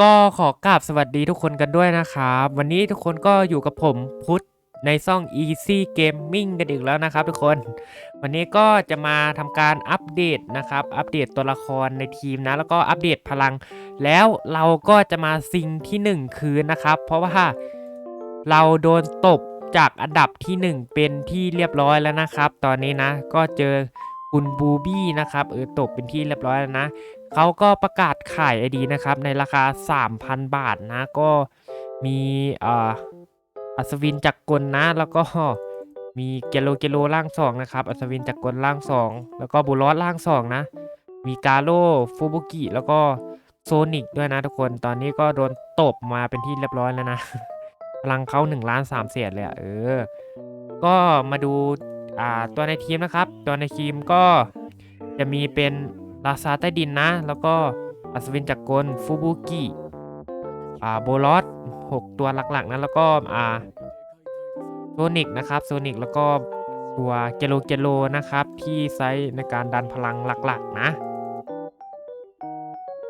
ก็ขอกราบสวัสดีทุกคนกันด้วยนะครับ วันนี้ทุกคนก็อยู่กับผมพุทธในซ่อง Easy Gaming กันอีกแล้วนะครับทุกคน วันนี้ก็จะมาทำการอัปเดตนะครับ อัปเดตตัวละครในทีมนะ แล้วก็อัปเดตพลัง แล้วเราก็จะมาซิงที่ 1 คืนนะครับ เพราะว่าเราโดนตบจากอันดับที่ 1 เป็นที่เรียบร้อยแล้วนะครับ ตอนนี้นะ ก็เจอคุณบูบี้นะครับเออตบเป็นที่เรียบร้อยแล้วนะ เขาก็ประกาศขายไอดีนะครับ ในราคา 3,000 บาทนะ ก็มีอัศวินจักรกลนะ แล้วก็มีเกโลเกโลร่างสองนะครับ อัศวินจักรกลร่างสองแล้วก็บุรอสร่างสองนะ มีกาโลฟูบุกิ แล้วก็โซนิกด้วยนะทุกคน ตอนนี้ก็โดนตบมาเป็นที่เรียบร้อยแล้วนะ พลังเขา1ล้าน3เศษเลยอะเออ ก็มาดูอ่าตัวในทีมนะครับ ตัวในทีมก็จะมีเป็น ราซาใต้ดินนะ แล้วก็อัศวินจักรกลฟูบุกิอ่าโบลอส6 ตัวหลักๆนะ แล้วก็อ่าโซนิกนะครับโซนิกแล้วก็ตัวเกโลเกโลนะครับ ที่ใช้ในการดันพลังหลักๆนะ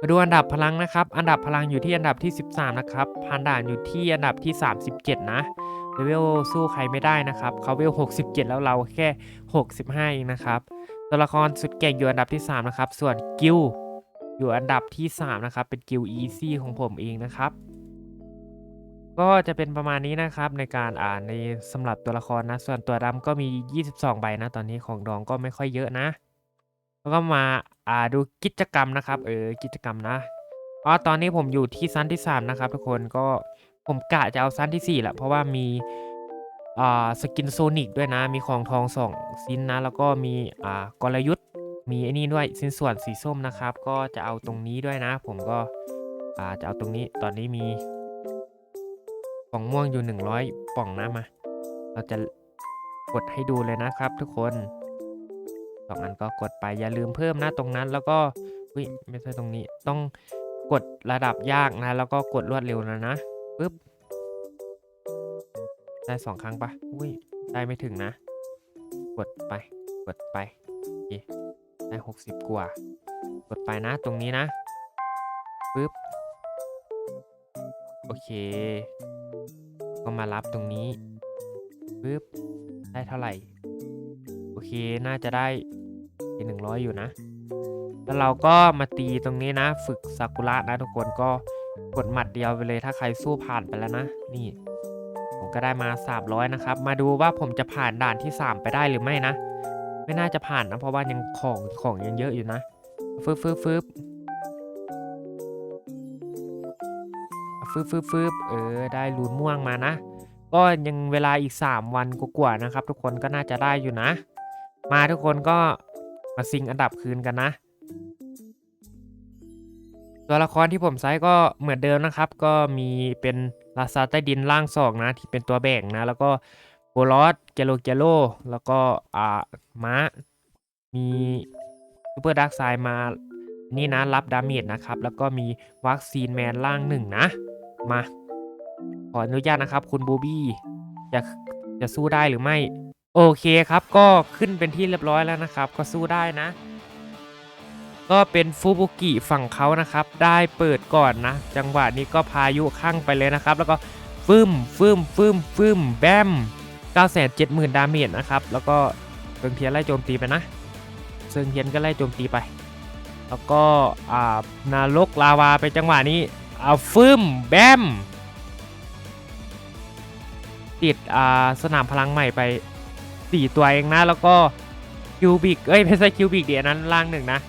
มาดูอันดับพลังนะครับ อันดับพลังอยู่ที่อันดับที่ 13 นะครับพันด่านอยู่ที่อันดับที่ 37 นะเลเวลสู้ใครไม่ได้นะครับ เขาเวล 67 แล้วเราแค่ 65เองนะครับ ตัวละครสุดเก่งอยู่อันดับที่ 3 นะครับ ส่วนกิลอยู่อันดับที่ 3 นะครับ เป็นกิลอีซี่ของผมเองนะครับ ก็จะเป็นประมาณนี้นะครับในการอ่านในสำหรับตัวละครนะ ส่วนตัวดำก็มี 22 ใบนะ ตอนนี้ของดองก็ไม่ค่อยเยอะนะ แล้วก็มาอ่าดูกิจกรรมนะครับ เออ กิจกรรมนะอ๋อตอนนี้ผมอยู่ที่ซันที่ 3 นะครับ ทุกคนก็ผมกะจะเอาซันที่4แหละเพราะว่ามี อ่าสกินโซนิกด้วยนะ มีของทองสองชิ้นนะ แล้วก็มีอ่ากลยุทธ์ มีไอ้นี่ด้วยชิ้นส่วนสีส้มนะครับ ก็จะเอาตรงนี้ด้วยนะ ผมก็อ่าจะเอาตรงนี้ ตอนนี้มีกล่องม่วงอยู่ 100 ป่องนะมา เราจะกดให้ดูเลยนะครับทุกคนสองอันก็กดไปอย่าลืมเพิ่มนะตรงนั้น แล้วก็อุ้ยไม่ใช่ตรงนี้ต้องกดระดับยากนะ แล้วก็กดรวดเร็วนะนะปึ๊บ ได้สองครั้งปะอุ้ย ได้ไม่ถึงนะ กดไป กดไปได้หกสิบกว่า กดไปนะตรงนี้นะปึ๊บ โอเค ก็มารับตรงนี้ปึ๊บ ได้เท่าไหร่ โอเค น่าจะได้หนึ่งร้อยอยู่นะ แล้วเราก็มาตีตรงนี้นะ ฝึกซากุระนะทุกคนก็กดหมัดเดียวไปเลยถ้าใครสู้ผ่านไปแล้วนะ นี่ ผมก็ได้มา 300 นะครับ มาดูว่าผมจะผ่านด่านที่ 3 ไปได้หรือไม่นะ ไม่น่าจะผ่านนะ เพราะว่ายังของของยังเยอะอยู่นะฟึบฟึบฟึบฟึบฟึบฟึบเออ ได้รูนม่วงมานะ ก็ยังเวลาอีก 3 วันกว่าๆนะครับ ทุกคนก็น่าจะได้อยู่นะ มาทุกคนก็มาซิงอันดับคืนกันนะตัวละครที่ผมใช้ก็เหมือนเดิมนะครับ ก็มีเป็น ลาซาใต้ดินล่างสองนะที่เป็นตัวแบ่งนะ แล้วก็โบลอสเกโลเกโล แล้วก็อ่าม้า มีซูเปอร์ดาร์กไซด์มานี่นะรับดาเมจนะครับ แล้วก็มีวัคซีนแมนล่างหนึ่งนะ มา ขออนุญาตนะครับ คุณบูบี้จะจะสู้ได้หรือไม่ โอเคครับ ก็ขึ้นเป็นที่เรียบร้อยแล้วนะครับ ก็สู้ได้นะ ก็เป็นฟูบุกิฝั่งเขานะครับ ได้เปิดก่อนนะ จังหวะนี้ก็พายุข้างไปเลยนะครับ แล้วก็ฟึมฟึมฟึมฟึมแบม970,000 ดาเมจนะครับ แล้วก็เซิงเทียนไล่โจมตีไปนะ เซิงเทียนก็ไล่โจมตีไป แล้วก็อ่านารกลาวาไปจังหวะนี้เอาฟึมแบมติดอ่าสนามพลังใหม่ไป 4 ตัวเองนะ แล้วก็คิวบิก เอ้ยไม่ใช่คิวบิกเดี๋ยวนั้นล่างหนึ่งนะ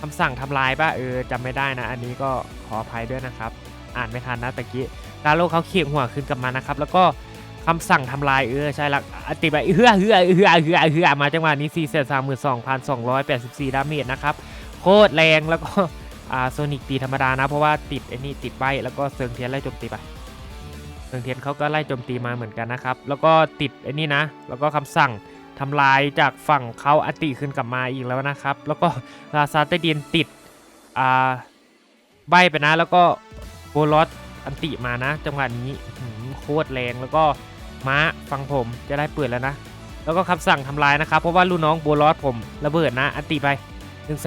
คำสั่งทำลายป่ะเออจำไม่ได้นะ อันนี้ก็ขออภัยด้วยนะครับ อ่านไม่ทันนะตะกี้ดาโลเขาเขียงหัวขึ้นกลับมานะครับ แล้วก็คำสั่งทำลายเออใช่ละอติไปเฮือเฮือเฮือเฮือเฮือมาจังหวะนี้4เซตสามหมื่นสองพันสองร้อยแปดสิบสี่ดาเมจนะครับ โคตรแรงแล้วก็อ่าโซนิกตีธรรมดานะ เพราะว่าติดไอ้นี่ติดใบแล้วก็เซิงเทียนไล่โจมตีไปเซิงเทียนเขาก็ไล่โจมตีมาเหมือนกันนะครับ แล้วก็ติดไอ้นี่นะ แล้วก็คำสั่ง ทำลายจากฝั่งเขาอติขึ้นกลับมาอีกแล้วนะครับ แล้วก็ลาซาใต้ดินติดอ่าใบไปนะ แล้วก็โบลอสอันติมานะ จังหวะนี้โคตรแรงแล้วก็ม้าฟังผมจะได้เปิดแล้วนะ แล้วก็คำสั่งทำลายนะครับ เพราะว่าลูกน้องโบลอสผมระเบิดนะ อันติไป 1 1 2 0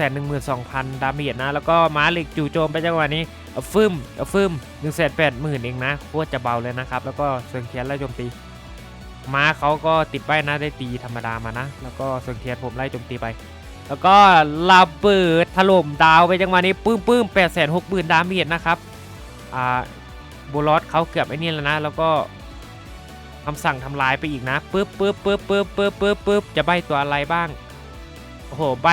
0 0 ดาเมจนะ แล้วก็ม้าเหล็กจู่โจมไปจังหวะนี้เอาฟึมเอาฟึมหนึ่งแสนแปดหมื่นเองนะโคตรจะเบาเลยนะครับ แล้วก็เซิงเทียนไล่โจมตี ม้าเขาก็ติดใบนะได้ตีธรรมดามานะ แล้วก็เซิงเทียนผมไล่โจมตีไป แล้วก็ระเบิดถล่มดาวไปจังหวะนี้ปื้มปื้มแปดแสนหกหมื่นดาเมจนะครับอ่าบูลอสเขาเกือบไอ้นี่แล้วนะ แล้วก็คำสั่งทำลายไปอีกนะปึ๊บปึ๊บปึ๊บปึ๊บปึ๊บปึ๊บปึ๊บจะใบตัวอะไรบ้างโอ้โหใบ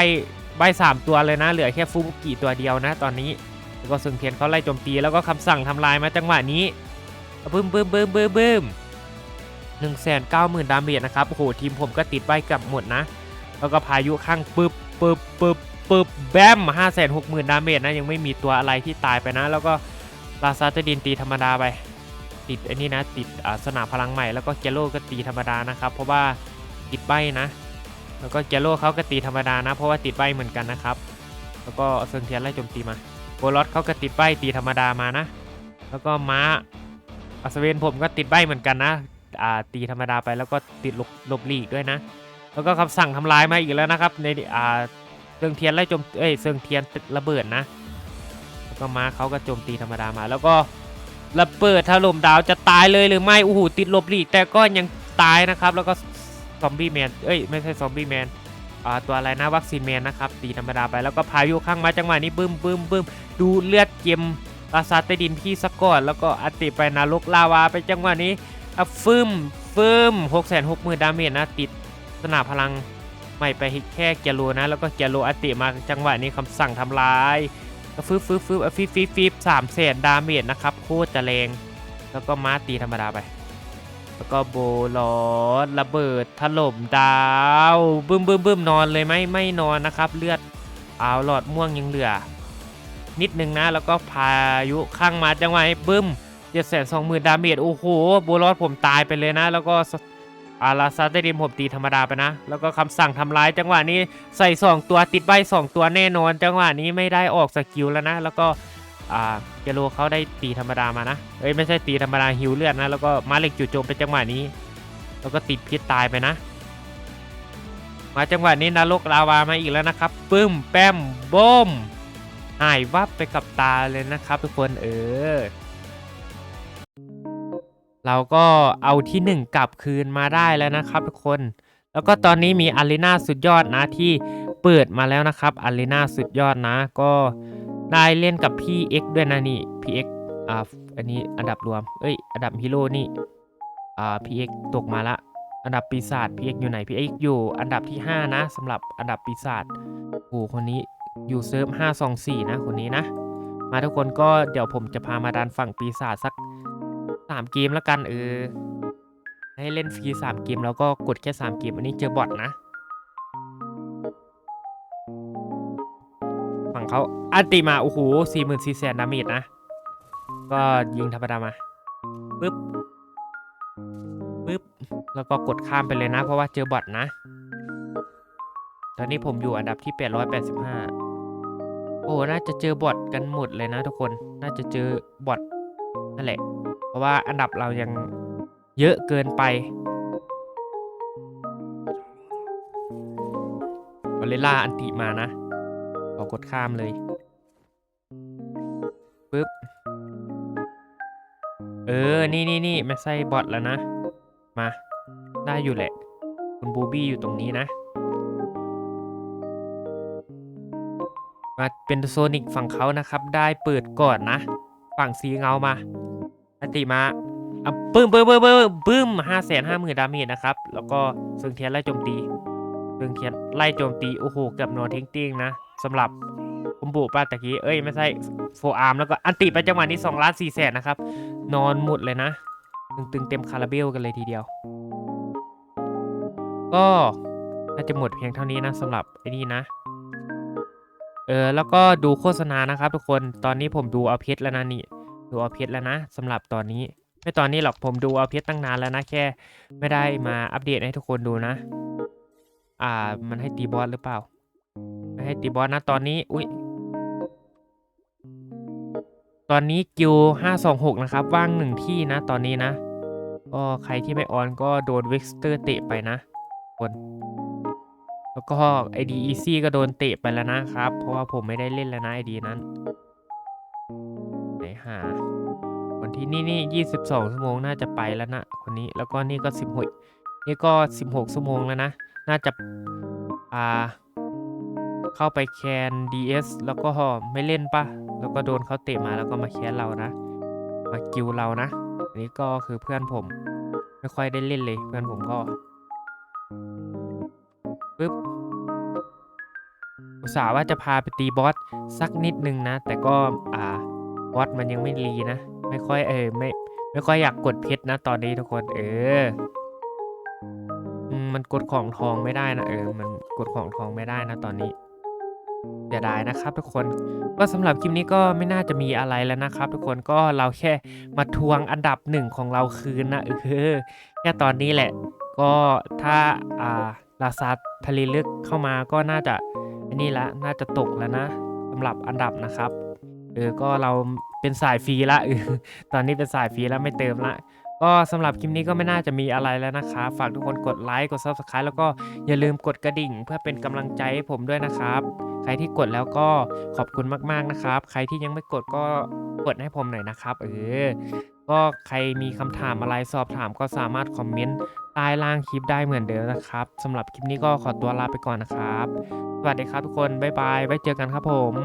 ใบสามตัวเลยนะ เหลือแค่ฟูบุกิตัวเดียวนะ ตอนนี้แล้วก็เซิงเทียนเขาไล่โจมตีแล้วก็คำสั่งทำลายมาจังหวะนี้บึ้มบึ้มบึ้มบึ้มบึ้ม หนึ่งแสนเก้าหมื่นดาเมจนะครับ โอ้โห ทีมผมก็ติดใบเกับหมดนะ แล้วก็พายุข้างปึ๊บปึ๊บปึ๊บปึ๊บแบมห้าแสนหกหมื่นดาเมจนะ ยังไม่มีตัวอะไรที่ตายไปนะ แล้วก็ลาซาตดินตีธรรมดาไป ติดไอ้นี่นะ ติดสนามพลังใหม่ แล้วก็เกโลก็ตีธรรมดานะครับ เพราะว่าติดใบนะ แล้วก็เกโลเขาก็ตีธรรมดานะ เพราะว่าติดใบเหมือนกันนะครับ แล้วก็เซิงเทียนไล่โจมตีมาโบลอสเขาก็ติดใบตีธรรมดามานะ แล้วก็ม้าอัศเวนผมก็ติดใบเหมือนกันนะ ตีธรรมดาไปแล้วก็ติดลบหลีกด้วยนะ แล้วก็คำสั่งทำลายมาอีกแล้วนะครับ ในอ่าเซิงเทียนไล่โจมเอ้ยเซิงเทียนระเบิดนะแล้วก็ม้าเขาก็โจมตีธรรมดามา แล้วก็ระเบิดถล่มดาวจะตายเลยหรือไม่โอ้โหติดลบหลีกแต่ก็ยังตายนะครับ แล้วก็ซอมบี้แมนเอ้ยไม่ใช่ซอมบี้แมนอ่าตัวอะไรนะวัคซีนแมนนะครับตีธรรมดาไปแล้วก็พายุข้างมาจังหวะนี้บึ้มบึ้มบึ้มดูเลือดเกมปราสาทใต้ดินที่สะกอดแล้วก็อติไปนรกลาวาไปจังหวะนี้ อะฟึมฟึมหกแสนหกหมื่นดาเมจนะ ติดสนาพลังใหม่ไปแค่เกียโลนะ แล้วก็เกียโลอติมาจังหวะนี้คำสั่งทำลายก็ฟึบฟึบฟึบฟิบฟิบฟิบสามแสนดาเมจนะครับโคตรจะแรงแล้วก็มาตีธรรมดาไป แล้วก็โบลอสระเบิดถล่มดาวบึ้มบึ้มบึ้มนอนเลยไหมไม่นอนนะครับเลือดเอาหลอดม่วงยังเหลือ นิดนึงนะแล้วก็พายุข้างมาจังหวะบึ้ม เจ็ดแสนสองหมื่นดาเมจโอ้โหโบลอสผมตายไปเลยนะ แล้วก็อาราซาเตดิมผมตีธรรมดาไปนะ แล้วก็คำสั่งทำร้ายจังหวะนี้ใส่ 2 ตัวติดใบ 2 ตัวแน่นอน จังหวะนี้ไม่ได้ออกสกิลแล้วนะ แล้วก็อ่าเกโลเขาได้ตีธรรมดามานะเอ้ยไม่ใช่ตีธรรมดาฮิวเลือดนะ แล้วก็มาเล็กจู่โจมไปจังหวะนี้ แล้วก็ติดพิษตายไปนะ มาจังหวะนี้นรกลาวามาอีกแล้วนะครับปึ้มแป้มโบมหายวับไปกับตาเลยนะครับ ทุกคนเออ เราก็เอาที่หนึ่งกลับคืนมาได้แล้วนะครับทุกคน แล้วก็ตอนนี้มีอารีนาสุดยอดนะที่เปิดมาแล้วนะครับอารีนาสุดยอดนะ ก็ได้เล่นกับพี่ X ด้วยนะนี่พี่ X อ่าอันนี้อันดับรวม เอ้ย อันดับฮีโร่นี่อ่าพี่ X ตกมาละ อันดับปีศาจพี่ X อยู่ไหนพี่ X อยู่อันดับที่ 5 นะสำหรับอันดับปีศาจโอ้คนนี้อยู่เซิร์ฟ524 นะคนนี้นะ มาทุกคนก็เดี๋ยวผมจะพามาดันฝั่งปีศาจสัก 3เกมแล้วกันเออ ให้เล่นฟรี3เกมแล้วก็กดแค่3เกมอันนี้เจอบอทนะ ฝั่งเขาอันติมา โอ้โหสี่หมื่นสี่แสนดาเมจนะ ก็ยิงธรรมดามาปึ๊บปึ๊บ แล้วก็กดข้ามไปเลยนะ เพราะว่าเจอบอทนะ ตอนนี้ผมอยู่อันดับที่ 885 โอ้ น่าจะเจอบอทกันหมดเลยนะทุกคน น่าจะเจอบอทนั่นแหละ เพราะว่าอันดับเรายังเยอะเกินไปออเลล่าอันติมานะ ขอกดข้ามเลยปึ๊บ เออ นี่นี่นี่ไม่ใช่บอทแล้วนะ มา ได้อยู่แหละ คุณบูบี้อยู่ตรงนี้นะ มาเป็นโซนิกฝั่งเขานะครับ ได้เปิดก่อนนะ ฝั่งสีเงามา อติมาอะปึ้มปึ้มปึ้มปึ้มปึ้มห้าแสนห้าหมื่นดาเมจนะครับ แล้วก็เซิงเทียนไล่โจมตีเซิงเทียนไล่โจมตี โอ้โห เกือบโนเทงติ้งนะสำหรับผมบุป้าตะกี้ เอ้ย ไม่ใช่โฟอาร์มแล้วก็อันติไปจังหวะนี้2ล้าน4แสนนะครับ นอนหมดเลยนะ ตึงๆเต็มคาราเบลกันเลยทีเดียว ก็น่าจะหมดเพียงเท่านี้นะสำหรับไอ้นี่นะ เออ แล้วก็ดูโฆษณานะครับทุกคน ตอนนี้ผมดูเอาเพชรแล้วนะนี่ ดูเอาเพชรแล้วนะสำหรับตอนนี้ ไม่ตอนนี้หรอกผมดูเอาเพชรตั้งนานแล้วนะแค่ไม่ได้มาอัปเดตให้ทุกคนดูนะ อ่ามันให้ตีบอสหรือเปล่า ไม่ให้ตีบอสนะตอนนี้อุ้ยตอนนี้กิว526 นะครับ ว่างหนึ่งที่นะตอนนี้นะก็ใครที่ไม่ออนก็โดนเว็กสเตอร์เตะไปนะคนแล้วก็ ID Easy ก็โดนเตะไปแล้วนะครับ เพราะว่าผมไม่ได้เล่นแล้วนะ ID นั้น ที่นี่นี่ยี่สิบสองชั่วโมงน่าจะไปแล้วนะคนนี้แล้วก็นี่ก็สิบหกนี่ก็สิบหกชั่วโมงแล้วนะ น่าจะอ่าเข้าไปแคน DS แล้วก็ไม่เล่นปะแล้วก็โดนเขาเตะมาแล้วก็มาแคนเรานะ มากิวเรานะอันนี้ก็คือเพื่อนผม ไม่ค่อยได้เล่นเลยเพื่อนผมก็ปึ๊บอุตส่าห์ว่าจะพาไปตีบอสสักนิดนึงนะ แต่ก็อ่าบอสมันยังไม่รีนะ ไม่ค่อยเออไม่ไม่ค่อยอยากกดเพชรนะตอนนี้ทุกคนเออมันกดของทองไม่ได้นะเออ มันกดของทองไม่ได้นะตอนนี้เสียดายนะครับทุกคนก็สำหรับคลิปนี้ก็ไม่น่าจะมีอะไรแล้วนะครับ ทุกคนก็เราแค่มาทวงอันดับหนึ่งของเราคืนนะเออแค่ตอนนี้แหละ ก็ถ้าอ่าลาซาทะเลลึกเข้ามาก็น่าจะอันนี้ละน่าจะตกแล้วนะสำหรับอันดับนะครับเออก็เรา เป็นสายฟรีละ ตอนนี้เป็นสายฟรีแล้วไม่เติมละ ก็สำหรับคลิปนี้ก็ไม่น่าจะมีอะไรแล้วนะคะ ฝากทุกคนกดไลค์ กด Subscribe แล้วก็อย่าลืมกดกระดิ่ง เพื่อเป็นกำลังใจให้ผมด้วยนะครับ ใครที่กดแล้วก็ขอบคุณมากๆนะครับ ใครที่ยังไม่กดก็กดให้ผมหน่อยนะครับ เออ ก็ใครมีคำถามอะไรสอบถามก็สามารถคอมเมนต์ใต้ล่างคลิปได้เหมือนเดิมนะครับสำหรับคลิปนี้ก็ขอตัวลาไปก่อนนะครับ สวัสดีครับทุกคน บ๊ายบาย ไว้เจอกันครับผม